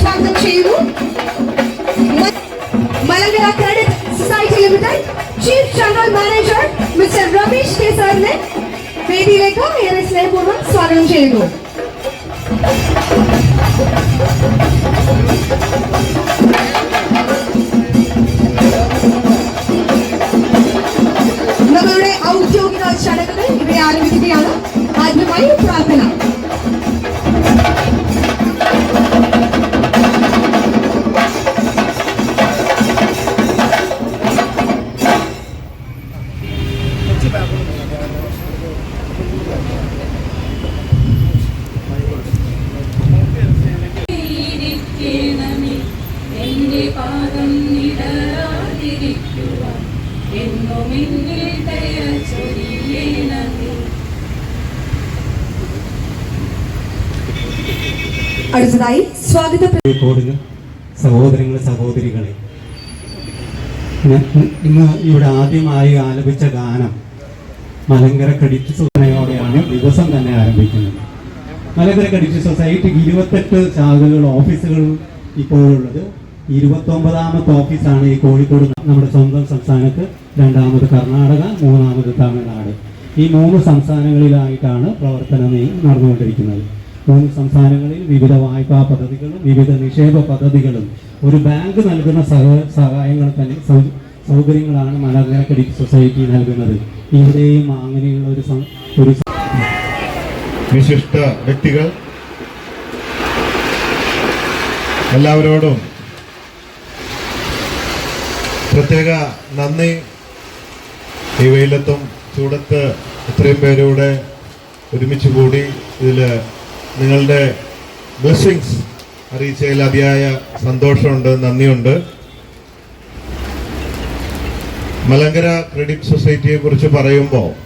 സ്വാഗതം ചെയ്യുന്നു. Malankara credit society limited chief general manager mister Ramesh K സാറിനെ വേദിയിലേക്ക് ഏറെ സ്നേഹപൂർവം സ്വാഗതം ചെയ്യുന്നു. നമ്മളുടെ ഔദ്യോഗിക ചടങ്ങുകൾ ഇവിടെ ആരംഭിക്കുകയാണ്. ആദ്യമായി പ്രാർത്ഥന. അടുത്തതായി സ്വാഗത. സഹോദരങ്ങളെ സഹോദരികളെ. ഇന്ന് ഇവിടെ ആദ്യമായി ആലപിച്ച ഗാനം മലങ്കര ക്രെഡിറ്റ് സൊസൈറ്റിയോടെയാണ് ദിവസം തന്നെ ആരംഭിക്കുന്നത് മലങ്കര ക്രെഡിറ്റ് സൊസൈറ്റിക്ക് ഇരുപത്തെട്ട് ശാഖകൾ ഓഫീസുകൾ ഇപ്പോഴുള്ളത്. ഇരുപത്തൊമ്പതാമത്തെ ഓഫീസാണ് ഈ കോഴിക്കോട് നമ്മുടെ സ്വന്തം സംസ്ഥാനത്ത് രണ്ടാമത് കർണാടക മൂന്നാമത് തമിഴ്നാട്. ഈ മൂന്ന് സംസ്ഥാനങ്ങളിലായിട്ടാണ് പ്രവർത്തനം നടന്നുകൊണ്ടിരിക്കുന്നത്. മൂന്ന് സംസ്ഥാനങ്ങളിൽ വിവിധ വായ്പാ പദ്ധതികളും വിവിധ നിക്ഷേപ പദ്ധതികളും ഒരു ബാങ്ക് നൽകുന്ന സഹ സഹായങ്ങൾ തന്നെ സൗകര്യങ്ങളാണ് മലങ്കര ക്രെഡിറ്റ് സൊസൈറ്റി നൽകുന്നത്. ഇവിടെയും അങ്ങനെയുള്ള ഒരു ഒരു വിശിഷ്ട വ്യക്തികൾ. എല്ലാവരോടും പ്രത്യേക നന്ദി. ഈ വെയിലത്തും ചൂടത്ത് ഇത്രയും പേരൂടെ ഒരുമിച്ച് കൂടി ഇതിൽ നിങ്ങളുടെ ബ്ലെസ്സിങ്സ് അറിയിച്ചതിൽ അതിയായ സന്തോഷമുണ്ട് നന്ദിയുണ്ട്. മലങ്കര ക്രെഡിറ്റ് സൊസൈറ്റിയെ കുറിച്ച് പറയുമ്പോൾ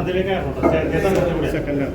അതിലേക്ക് സെക്കൻഡ്